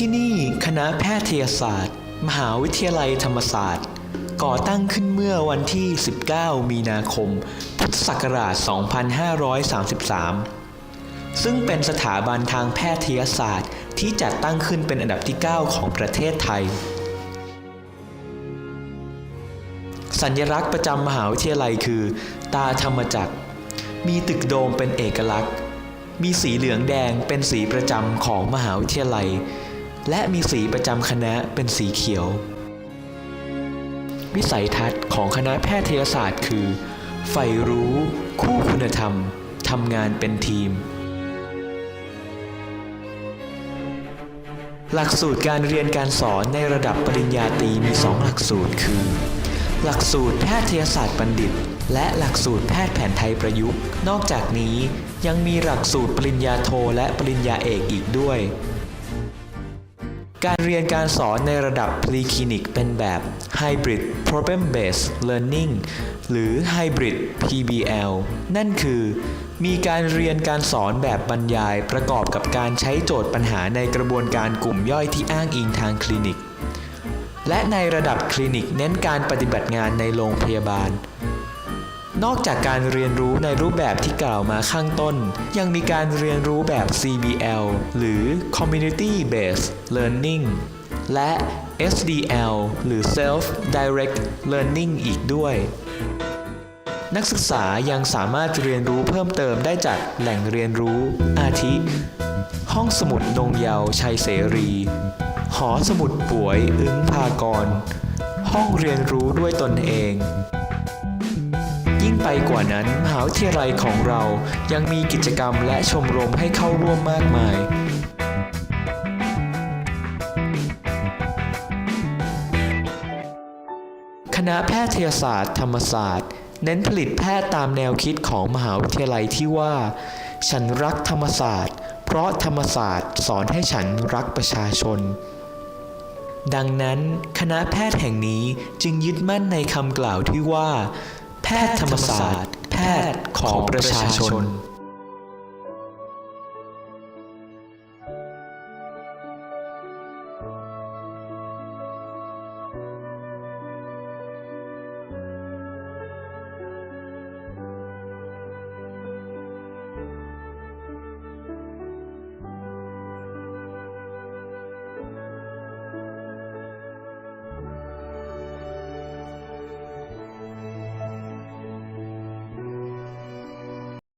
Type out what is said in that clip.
ที่นี่คณะแพทยศาสตร์ มหาวิทยาลัยธรรมศาสตร์ ก่อตั้งขึ้นเมื่อวันที่ 19 มีนาคม พุทธศักราช 2533 ซึ่งเป็นสถาบันทางแพทยศาสตร์ที่จัดตั้งขึ้นเป็นอันดับที่ 9 ของประเทศไทย สัญลักษณ์ประจำมหาวิทยาลัยคือ ตาธรรมจักร มีตึกโดมเป็นเอกลักษณ์ มีสีเหลืองแดงเป็นสีประจำของมหาวิทยาลัย และมีสีประจำคณะเป็นสีเขียว วิสัยทัศน์ของคณะแพทยศาสตร์คือ ใฝ่รู้ คู่คุณธรรม ทำงานเป็นทีม หลักสูตรการเรียนการสอนในระดับปริญญาตรีมี 2 หลักสูตรคือ หลักสูตรแพทยศาสตร์บัณฑิต และหลักสูตรแพทย์แผนไทยประยุกต์ นอกจากนี้ยังมีหลักสูตรปริญญาโทและปริญญาเอกอีกด้วย การเรียนการสอนในระดับ Preclinic เป็นแบบ Hybrid Problem Based Learning หรือ Hybrid PBL นั่นคือ มีการเรียนการสอนแบบบรรยายประกอบกับการใช้โจทย์ปัญหาในกระบวนการกลุ่มย่อยที่อ้างอิงทางคลินิก และในระดับคลินิกเน้นการปฏิบัติงานในโรงพยาบาล นอกจากการเรียนรู้ในรูปแบบที่กล่าวมาข้างต้น ยังมีการเรียนรู้แบบ CBL หรือ Community Based Learning และ SDL หรือ Self Direct Learning อีกด้วย นักศึกษายังสามารถเรียนรู้เพิ่มเติมได้จากแหล่งเรียนรู้ อาทิ ห้องสมุดดงเยาวชัยเสรี หอสมุดป่วย อึ้งพากร ห้องเรียนรู้ด้วยตนเอง ไปกว่านั้น มหาวิทยาลัยของเรายังมีกิจกรรมและชมรมให้เข้าร่วมมากมายคณะแพทยศาสตร์ ธรรมศาสตร์ เน้นผลิตแพทย์ตามแนวคิดของมหาวิทยาลัยที่ว่า ฉันรักธรรมศาสตร์ เพราะธรรมศาสตร์สอนให้ฉันรักประชาชน ดังนั้น คณะแพทย์แห่งนี้จึงยึดมั่นในคำกล่าวที่ว่า แพทย์ธรรมศาสตร์ แพทย์ของประชาชน